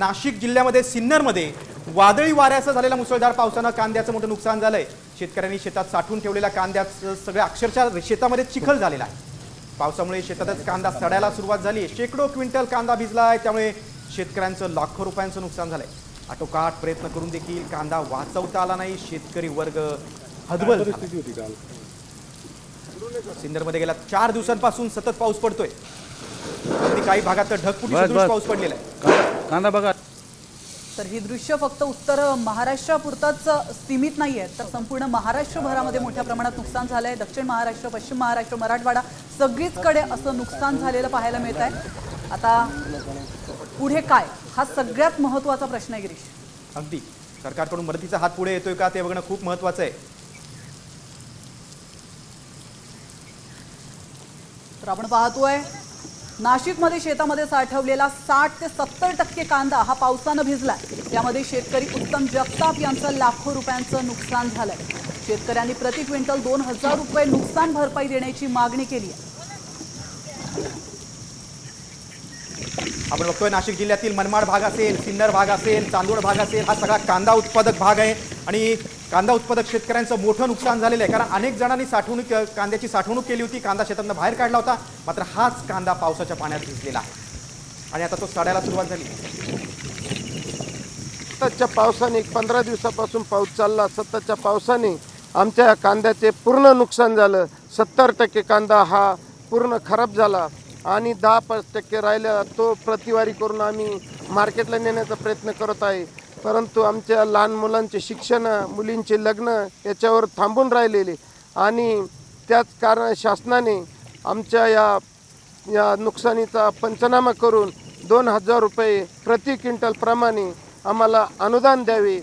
नाशिक जिल्ह्यामध्ये सिन्नरमध्ये वादळी वाऱ्यासह झालेल्या मुसळधार पावसानं कांद्याचं मोठं नुकसान झालंय. शेतकऱ्यांनी शेतात साठवून ठेवलेल्या कांद्याचं सगळं अक्षरशः शेतामध्ये चिखल झालेला आहे. पावसामुळे शेतातच कांदा सडायला सुरुवात झाली शेकडो क्विंटल कांदा भिजला आहे त्यामुळे शेतकऱ्यांचं लाखो रुपयांचं नुकसान झालंय. आटोकाट प्रयत्न करून देखील कांदा वाचवता आला नाही. शेतकरी वर्ग काल. सिन्नरमध्ये गेल्या चार दिवसांपासून सतत पाऊस पडतोय. काही भागात तर ढगफुटी. पाऊस पडलेला आहे. कांदा- बघा. तर ही दृश्य फक्त उत्तर महाराष्ट्रापुरताच सीमित नाहीये. तर संपूर्ण महाराष्ट्रभरामध्ये मोठ्या प्रमाणात नुकसान झालंय. दक्षिण महाराष्ट्र पश्चिम महाराष्ट्र मराठवाडा सगळीचकडे असं नुकसान झालेलं पाहायला मिळत आहे आता पुढे काय? हा सगळ्यात महत्त्वाचा प्रश्न आहे गिरीश. अगदी. सरकारकडून मदतीचा हात पुढे येतोय का ते बघणं खूप महत्वाचं आहे. तर आपण पाहतोय नाशिकमध्ये शेतामध्ये साठवलेला साठ ते सत्तर टक्के कांदा हा पावसानं भिजलाय. त्यामध्ये शेतकरी उत्तम जगताप यांचं लाखो रुपयांचं नुकसान झालंय. शेतकऱ्यांनी प्रति क्विंटल दोन हजार रुपये नुकसान भरपाई देण्याची मागणी केली आहे. आपण बघतोय नाशिक जिल्ह्यातील मनमाड भाग असेल सिन्नर भाग असेल चांदोड भाग असेल हा सगळा कांदा उत्पादक भाग आहे. आणि कांदा उत्पादक शेतकऱ्यांचं मोठं नुकसान झालेलं आहे. कारण अनेक जणांनी साठवणूक कांद्याची साठवणूक केली होती. कांदा शेतातनं बाहेर काढला होता. मात्र हाच कांदा पावसाच्या पाण्यात भिजलेला आहे. आणि आता तो सडायला सुरुवात झाली. सततच्या पावसाने एक पंधरा दिवसापासून पाऊस चालला. सततच्या पावसाने आमच्या कांद्याचे पूर्ण नुकसान झालं. सत्तर टक्के कांदा हा पूर्ण खराब झाला. आणि दहा पाच टक्के राहिला तो प्रतिवारी करून आम्ही मार्केटला नेण्याचा प्रयत्न करत आहे. परंतु आमच्या लहान मुलांचे शिक्षण मुलींचे लग्न याच्यावर थांबून राहिलेले. आणि त्याच कारण शासनाने आमच्या या या नुकसानीचा पंचनामा करून दोन हजार रुपये प्रति क्विंटलप्रमाणे आम्हाला अनुदान द्यावे.